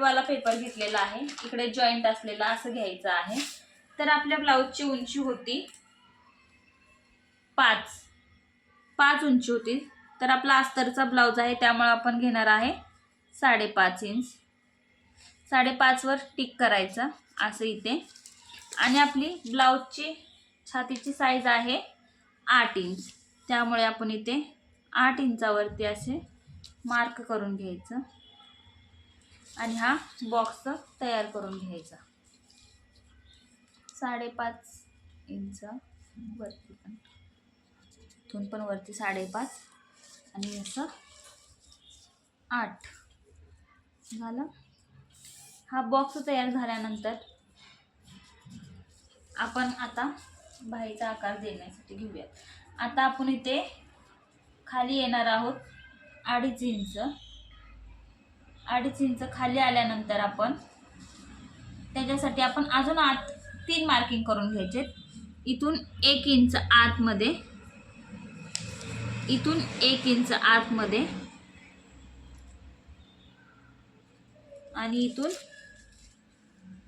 वाला पेपर घेतलेला आहे. इकडे जॉईंट असलेला असं घ्यायचं आहे. तर आपल्या ब्लाऊजची उंची होती पाच. पाच उंची होती. तर आपला अस्तरचा ब्लाऊज आहे त्यामुळे आपण घेणार आहे साडेपाच इंच साडेपाचवर टिक करायचं असं इथे. आणि आपली ब्लाऊजची छातीची साईज आहे आठ इंच त्यामुळे आपण इथे आठ इंचावरती असे मार्क करून घ्यायचं. आणि हा बॉक्स तयार करून घ्यायचा. साडेपाच इंच वरती पण. इथून पण वरती साडेपाच आणि असं आठ. झालं? हा बॉक्स तयार झाल्यानंतर आपण आता बाईचा आकार देण्यासाठी घेऊयात. आता आपण इथे खाली येणार आहोत अडीच इंच. अडीच इंच खाली आल्यानंतर आपण त्याच्यासाठी आपण अजून आत तीन मार्किंग करून घ्यायचे. इथून एक इंच आतमध्ये इथून एक इंच आतमध्ये आणि इथून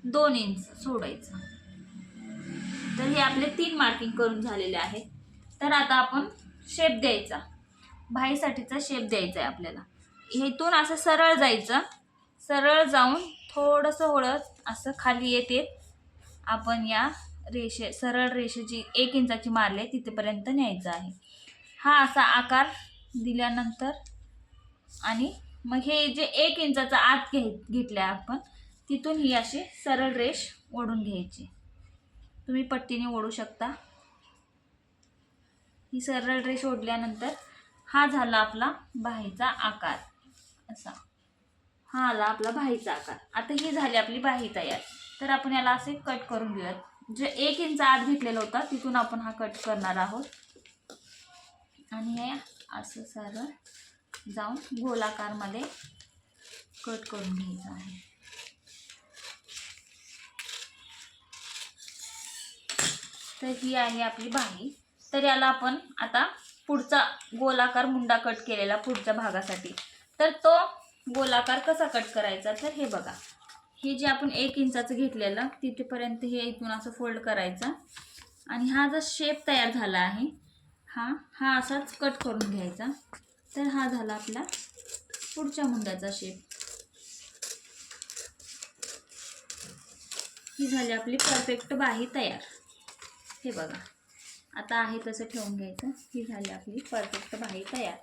दोन इंच सोडायचं. तर हे आपले तीन मार्किंग करून झालेले आहेत. तर आता आपण शेप द्यायचा. भाईसाठीचा शेप द्यायचा आहे आपल्याला. इथून असं सरळ जायचं. सरळ जाऊन थोडंसं हळद असं खाली येते. आपण या रेषे सरळ रेषेची एक इंचाची मारले तिथेपर्यंत न्यायचं आहे. हा असा आकार दिल्यानंतर आणि मग हे जे एक इंचाचा आत घे आहे आपण तिथून ही अशी सरळ रेष ओढून घ्यायची. तुम्ही पट्टीने ओढू शकता. ही सरळ रेष ओढल्यानंतर हा झाला आपला बाहीचा आकार. असा. हा आला आपला बाहीचा आकार. आता ही झाली आपली बाही तयार. तर आपण याला असे कट करून घेऊयात. जे एक इंच आत घेतलेला होता तिथून आपण हा कट करणार आहोत. आणि हे असं सरळ जाऊन गोलाकारमध्ये कट करून घ्यायचं आहे. तर ही आहे आपली बाही. तर याला आपण आता पुढचा गोलाकार मुंडा कट केलेला पुढच्या भागासाठी. तर तो गोलाकार कसा कट करायचा? तर हे बघा. हे जे आपण एक इंचाचं घेतलेलं तिथेपर्यंत हे इथून असं फोल्ड करायचं. आणि हा जो शेप तयार झाला आहे हा हा असाच कट करून घ्यायचा. तर हा झाला आपला पुढच्या मुंड्याचा शेप ही झाली आपली परफेक्ट बाही तयार. हे बघा. आता आहे तसं ठेवून घ्यायचं. ही झाली आपली परफेक्ट बाही तयार.